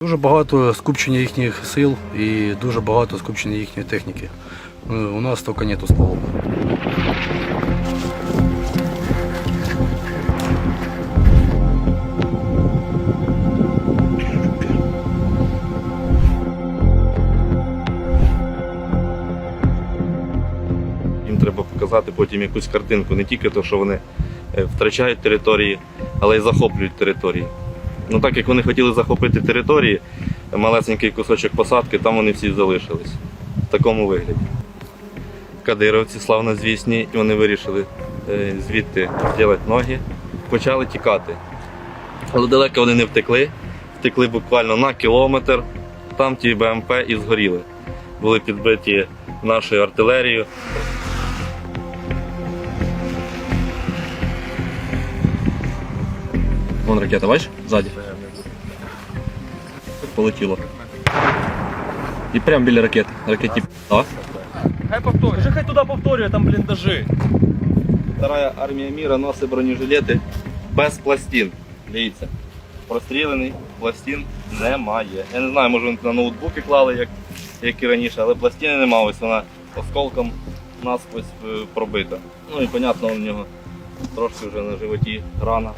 Дуже багато скупчення їхніх сил і дуже багато скупчення їхньої техніки. Е, У нас тільки нету стволу. Їм треба показати потім якусь картинку, не тільки те, що вони е, втрачають території, але й захоплюють території. Ну так як вони хотіли захопити території, малесенький кусочок посадки, там вони всі залишились в такому вигляді. Кадировці славнозвісні, і вони вирішили е, звідти зробити ноги, почали тікати. Але далеко вони не втекли, втекли буквально на кілометр, там ті БМП і згоріли. Були підбиті нашою артилерією. Вон ракета, бачиш? Ззаді. Полетіло. І прямо біля ракети. Ракеті так. Хай повторює. Скажи, хай туди повторює, там бліндажі. Вторая армія міра носить бронежилети без пластин. Дивіться. Прострілений, пластин немає. Я не знаю, може вони на ноутбуки клали, як, як і раніше, але пластини немає. Ось вона осколком насквозь е, пробита. Ну і понятно, у нього трошки вже на животі рана.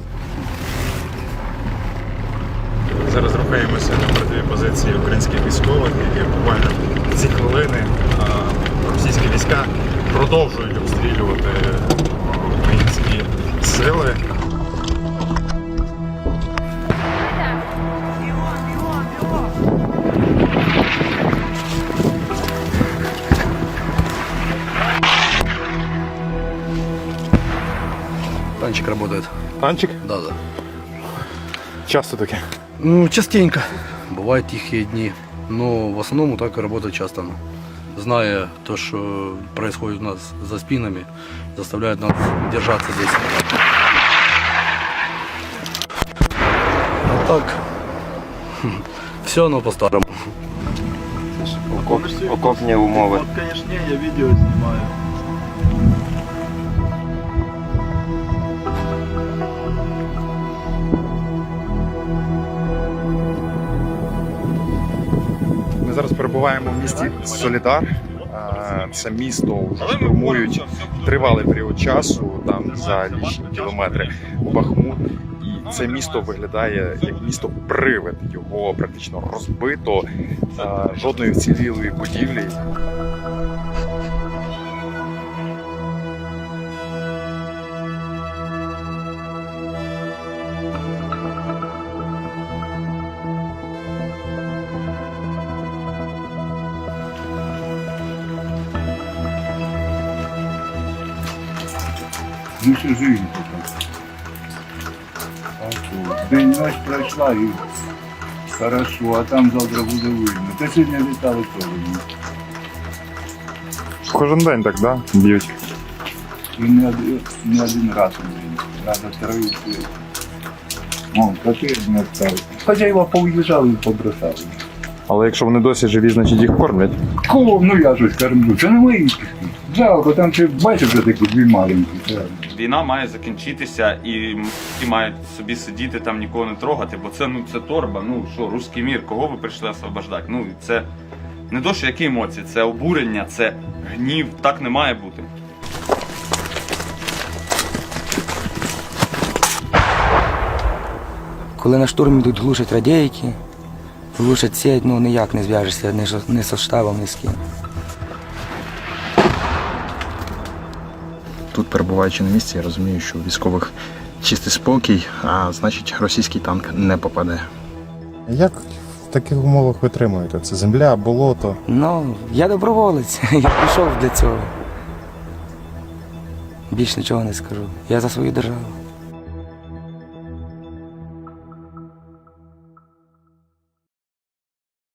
Зараз рухаємося на передові позиції українських військових, які буквально ці хвилини російські війська продовжують обстрілювати українські сили. Танчик работает. Танчик? Да, да. Часто таке. Ну, частенько. Бывают тихие дни. Но в основном так и работает часто. Зная то, что происходит у нас за спинами, заставляет нас держаться здесь. А так, все оно по-старому. Окопні умови. От, звісно, я відео знімаю. Перебуваємо в місті Солідар. Це місто вже штурмують тривалий період часу, там за лічні кілометри Бахмут. І це місто виглядає як місто привид. Його практично розбито, жодної вцілілої будівлі. Ну що жизнь така. День ночь пройшла і хорошо, а там завтра буде видно. Та сьогодні літали теж. Кожен день так, да? Б'ють. І не один, не один раз блин. Раза три. і- О, коти не стали. Хоча його поуїжджали і побросали. Але якщо вони досі живі, значить їх кормлять. Кого, ну я щось кормлю. Це не мої. Жалко, там ти бачиш вже такі дві маленькі. Війна має закінчитися і всі мають собі сидіти там нікого не трогати, бо це ну це торба. Ну що, руський мір, кого ви прийшли освобождати? Ну це не то, що які емоції, це обурення, це гнів. Так не має бути. Коли на штурм йдуть, глушать радійки, глушать сеть, ну ніяк не зв'яжешся ні, з- ні з штабом, ні з ким. Тут перебуваючи на місці, я розумію, що у військових чистий спокій, а значить російський танк не попаде. Як в таких умовах витримуєте? Це земля, болото. Ну, я доброволець, я пішов для цього. Більш нічого не скажу. Я за свою державу.